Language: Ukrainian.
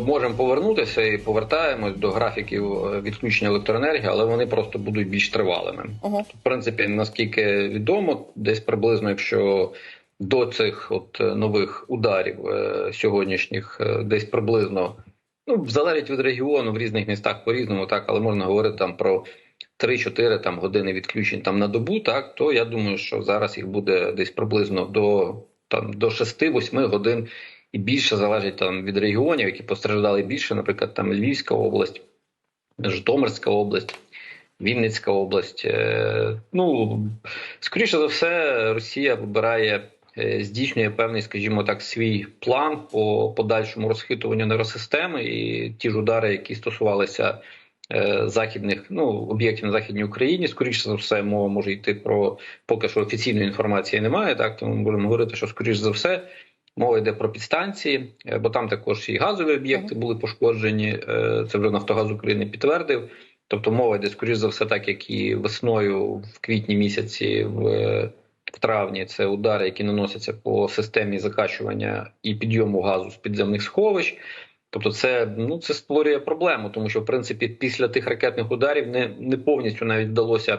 можемо повернутися і повертаємось до графіків е, відключення електроенергії, але вони просто будуть більш тривалими. Угу. В принципі, наскільки відомо, десь приблизно, якщо до цих от е, нових ударів е, сьогоднішніх, е, десь приблизно ну залежить від регіону в різних містах по різному, так але можна говорити там про 3-4 там години відключень там на добу, так то я думаю, що зараз їх буде десь приблизно до там до 6-8 годин і більше залежить там від регіонів, які постраждали більше, наприклад, там Львівська область, Житомирська область. Вінницька область. Е, Ну скоріше за все, Росія вибирає, е, здійснює певний, скажімо так, свій план по подальшому розхитуванню нейросистеми і ті ж удари, які стосувалися е, західних ну об'єктів на західній Україні. Скоріше за все, мова може йти про поки що офіційної інформації немає. Так тому ми будемо говорити, що скоріше за все. Мова йде про підстанції, е, бо там також і газові об'єкти були пошкоджені. Е, Це вже Нафтогаз України підтвердив. Тобто мова йде, скоріш за все, так як і весною, в квітні місяці, в, в травні, це удари, які наносяться по системі закачування і підйому газу з підземних сховищ. Тобто, це ну це створює проблему, тому що в принципі після тих ракетних ударів не, не повністю навіть вдалося